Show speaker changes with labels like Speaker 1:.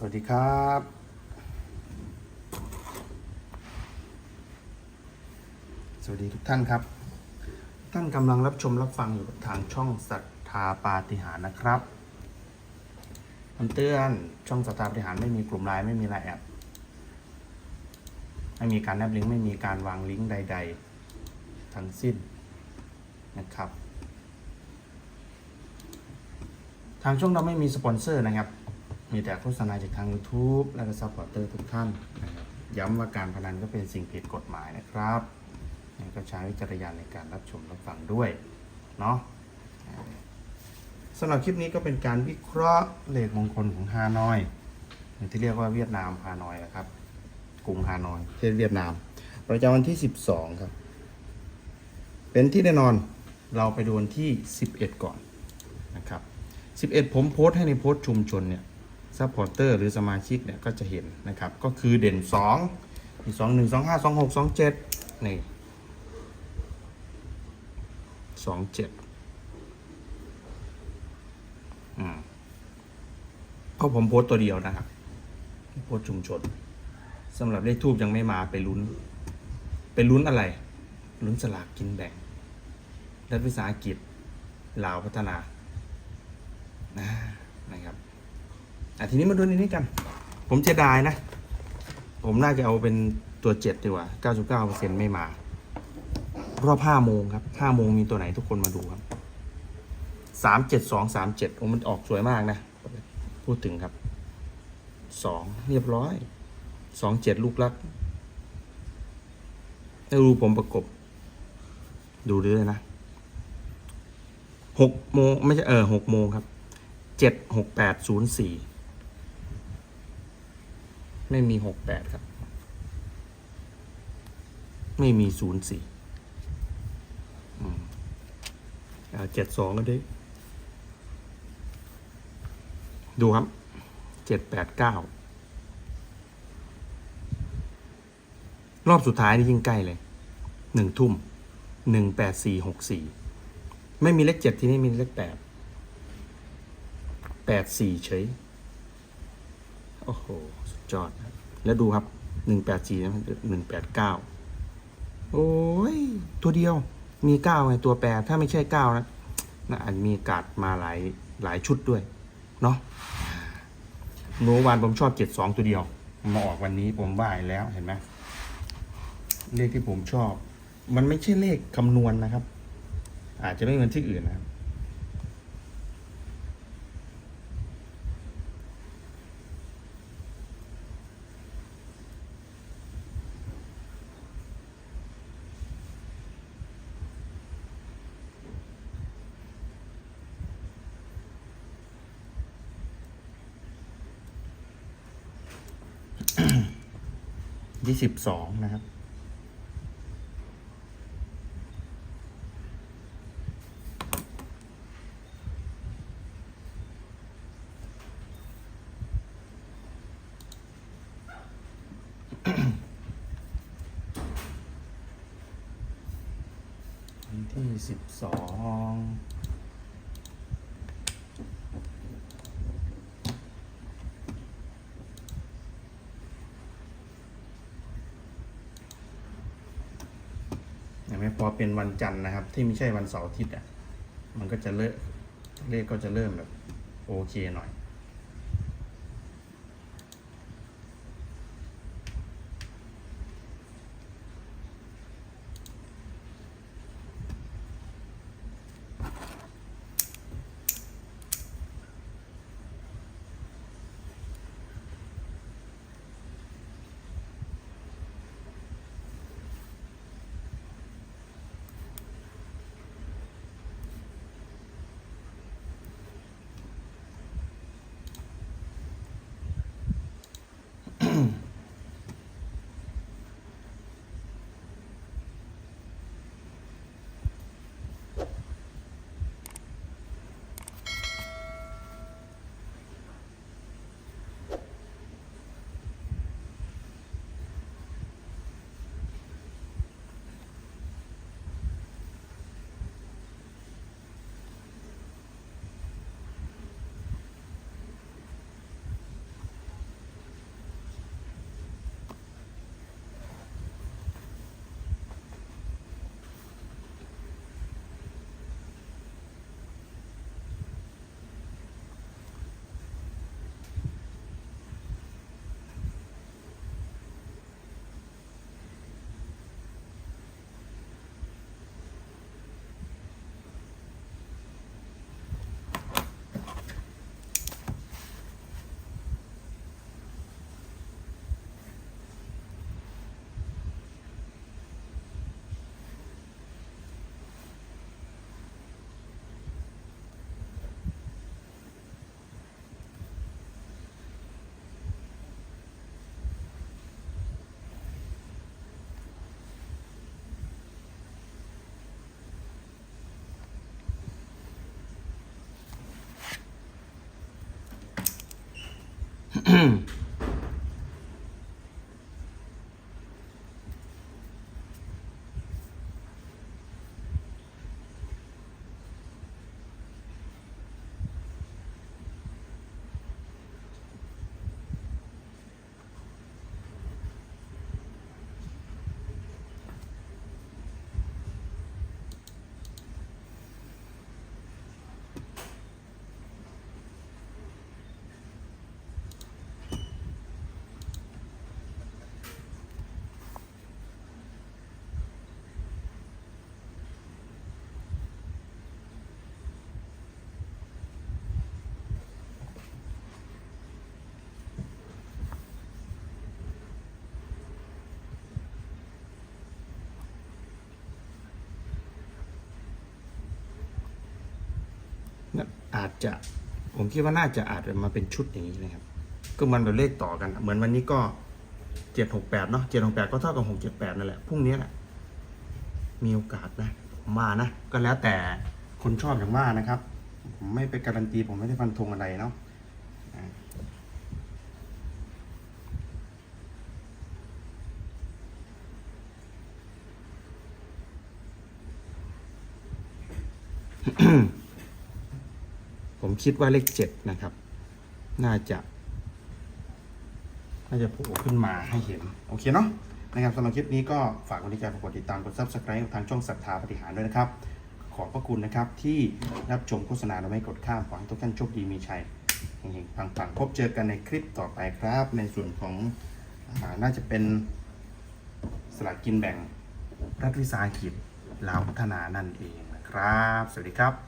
Speaker 1: สวัสดีครับสวัสดีทุกท่านครับ ท่านกำลังรับชมรับฟังอยู่ทางช่องศรัทธาปาฏิหาริย์นะครับคำเตือนช่องศรัทธาปาฏิหาริย์ไม่มีกลุ่มไลน์ไม่มีไลน์แอปไม่มีการแนบลิงก์ไม่มีการวางลิงก์ใด ๆ ทั้งสิ้นนะครับ ทางช่องเราไม่มีสปอนเซอร์นะครับ มีแต่โฆษณาจากทาง YouTube และก็ซัพพอร์เตอร์ทุกท่านนะครับย้ำว่าการพนันก็เป็นสิ่งผิดกฎหมายนะครับก็ใช้วิจารณญาณในการรับชมรับฟังด้วยเนาะสำหรับคลิปนี้ก็เป็นการวิเคราะห์เลขมงคลของฮานอยหรือที่เรียกว่าเวียดนามฮานอยนะครับกรุงฮานอยประเทศเวียดนาม ประจำวันที่ 12 ครับ เป็นที่แน่นอนเราไปดูวันที่ 11 ก่อนนะครับ 11 ผมโพสต์ให้ในโพสต์ชุมชนเนี่ย ซัพพอร์เตอร์หรือสมาชิกเนี่ยก็จะเห็นนะครับ ก็คือเด่น2มี2 1 2 5 2 6 2 7นี่2 7อืมก็ผมโพสต์ตัวเดียวนะครับ โพสต์ชุมชนสำหรับเลขทูบยังไม่มาไปลุ้น ไปลุ้นอะไร ลุ้นสลากกินแบ่งรัฐวิสาหกิจลาวพัฒนานะครับ อะทีนี้มาดูในนี้กัน ผมจะได้นะ ผมน่าจะเอาเป็นตัวเจ็ดดีกว่า99%ไม่มารอบ5โมงครับ5โมงมีตัวไหนทุกคนมาดูครับ372 37โอ้มันออกสวยมากนะ พูดถึงครับ2เรียบร้อย27ลูกลักแล้วดูผมประกบ ดูด้วยนะ6โมงไม่ใช่เออ6โมงครับ7 6 8 0 4 ไม่มีหกแปดครับ ไม่มีศูนย์สี่เจ็ดสองก็ได้ ดูครับเจ็ดแปดเก้ารอบสุดท้ายนี่ยิ่งใกล้เลยหนึ่งทุ่มหนึ่งแปดสี่หกสี่ไม่มีเลขเจ็ดที่นี่มีเลขแปดแปดสี่เฉย โอ้โห สุดยอด แล้วดูครับหนึ่งแปดสี่หนึ่งแปดเก้าโอ้ย ตัวเดียวมีเก้าไงตัวแปรถ้าไม่ใช่เก้านะนะอันมีกาดมาหลายหลายชุดด้วย เนาะเมื่อวานผมชอบเจ็ดสองตัวเดียว มาออกวันนี้ผมว่าแล้วเห็นไหมเลขที่ผมชอบ มันไม่ใช่เลขคำนวณนะครับ อาจจะไม่เหมือนที่อื่นนะครับ ที่สิบสองนะครับ ที่สิบสอง เห็นไห มพอเป็นวันจันทร์นะครับ ที่ไม่ใช่วันเสาร์อาทิตย์อะมันก็จะเลิกเลขก็จะเริ่มแบบโอเคหน่อย 嗯 อาจจะผมคิดว่าน่าจะอาจจะมาเป็นชุดอย่างนี้นะครับ ก็มันแบบเลขต่อกันเหมือนวันนี้ก็เจ็ดหกแปดเนาะเจ็ดหกแปดก็เท่ากับหกเจ็ดแปดนั่นแหละพรุ่งนี้แหละมีโอกาสนะผมมานะ ก็แล้วแต่คนชอบอย่างว่านะครับ ผมไม่ไปการันตีผมไม่ได้ฟันธงอะไรเนาะอ่าผม คิดว่าเลขเจ็ดนะครับ น่าจะน่าจะโผล่ขึ้นมาให้เห็น โอเคเนาะนะครับสำหรับคลิปนี้ก็ฝากกดติดตามกดติดตามกด subscribe ทางช่องศรัทธาปฏิหารด้วยนะครับ ขอบพระคุณนะครับที่รับชมโฆษณาโดยไม่กดข้ามขอให้ทุกท่านโชคดีมีชัยเฮงๆปังๆพบเจอกันในคลิปต่อไปครับ ในส่วนของอน่าจะเป็นสลากกินแบ่งรัฐวิสาหกิจลาวพัฒนานั่นเองนะครับ สวัสดีครับ